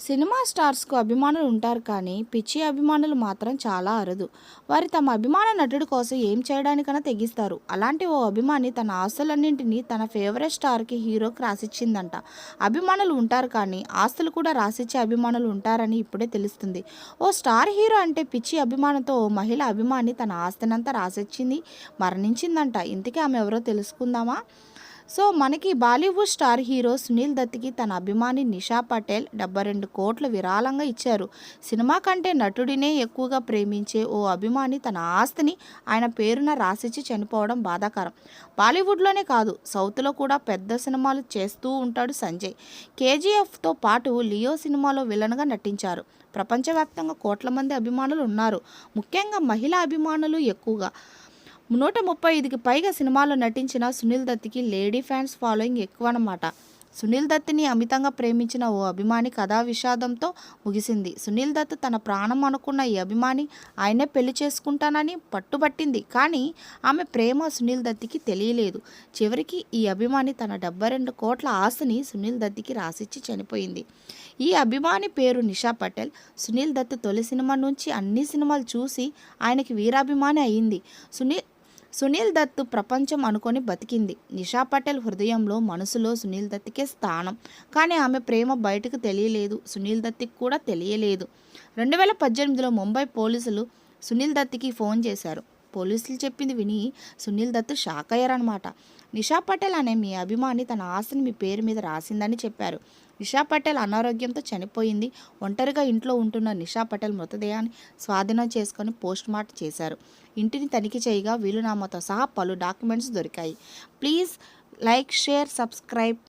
Cinema స్టార్స్కు అభిమానులు ఉంటారు కానీ పిచ్చి అభిమానులు మాత్రం చాలా అరుదు. వారి తమ అభిమాన నటుడి కోసం ఏం చేయడానికైనా తెగిస్తారు. అలాంటి ఓ అభిమాని తన ఆస్తులన్నింటినీ తన ఫేవరెట్ స్టార్కి హీరోకి రాసిచ్చిందంట. అభిమానులు ఉంటారు కానీ ఆస్తులు కూడా రాసిచ్చే అభిమానులు ఉంటారని ఇప్పుడే తెలుస్తుంది. ఓ స్టార్ హీరో అంటే పిచ్చి అభిమానంతో ఓ మహిళ అభిమాని తన ఆస్తినంతా రాసిచ్చింది మరణించిందంట. ఇంతకీ ఆమె ఎవరో తెలుసుకుందామా? సో మనకి బాలీవుడ్ స్టార్ హీరో సునీల్ దత్కి తన అభిమాని నిషా పటేల్ డెబ్బై రెండు కోట్లు విరాళంగా ఇచ్చారు. సినిమా కంటే నటుడినే ఎక్కువగా ప్రేమించే ఓ అభిమాని తన ఆస్తిని ఆయన పేరున రాసిచ్చి చనిపోవడం బాధాకరం. బాలీవుడ్లోనే కాదు సౌత్లో కూడా పెద్ద సినిమాలు చేస్తూ ఉంటాడు సంజయ్. కేజీఎఫ్తో పాటు లియో సినిమాలో విలన్గా నటించారు. ప్రపంచవ్యాప్తంగా కోట్ల మంది అభిమానులు ఉన్నారు. ముఖ్యంగా మహిళా అభిమానులు ఎక్కువగా. నూట ముప్పై ఐదుకి పైగా సినిమాల్లో నటించిన సునీల్ దత్కి లేడీ ఫ్యాన్స్ ఫాలోయింగ్ ఎక్కువ అన్నమాట సునీల్ దత్ని అమితంగా ప్రేమించిన ఓ అభిమాని కథా విషాదంతో ముగిసింది. సునీల్ దత్ తన ప్రాణం అనుకున్న ఈ అభిమాని ఆయనే పెళ్ళి చేసుకుంటానని పట్టుబట్టింది. కానీ ఆమె ప్రేమ సునీల్ దత్కి తెలియలేదు. చివరికి ఈ అభిమాని తన డెబ్బై రెండు కోట్ల ఆస్తిని సునీల్ దత్కి రాసిచ్చి చనిపోయింది. ఈ అభిమాని పేరు నిషా పటేల్. సునీల్ దత్ తొలి సినిమా నుంచి అన్ని సినిమాలు చూసి ఆయనకి వీరాభిమాని అయింది. సునీల్ సునీల్ దత్ ప్రపంచం అనుకొని బతికింది. నిషా పటేల్ హృదయంలో మనసులో సునీల్ దత్కే స్థానం. కానీ ఆమె ప్రేమ బయటకు తెలియలేదు. సునీల్ దత్కి కూడా తెలియలేదు. రెండు వేల పద్దెనిమిదిలో ముంబై పోలీసులు సునీల్ దత్కి ఫోన్ చేశారు. పోలీసులు చెప్పింది విని సునీల్ దత్ షాక్ అయ్యారనమాట నిషా పటేల్ అనే మీ అభిమాని తన ఆస్తిని మీ పేరు మీద రాసిందని చెప్పారు. నిషా పటేల్ అనారోగ్యంతో చనిపోయింది. ఒంటరిగా ఇంట్లో ఉంటున్న నిషా పటేల్ మృతదేహాన్ని స్వాధీనం చేసుకొని పోస్ట్ మార్టం చేశారు. ఇంటిని తనిఖీ చేయగా వీలునామాతో సహా పలు డాక్యుమెంట్స్ దొరికాయి. Please like share subscribe.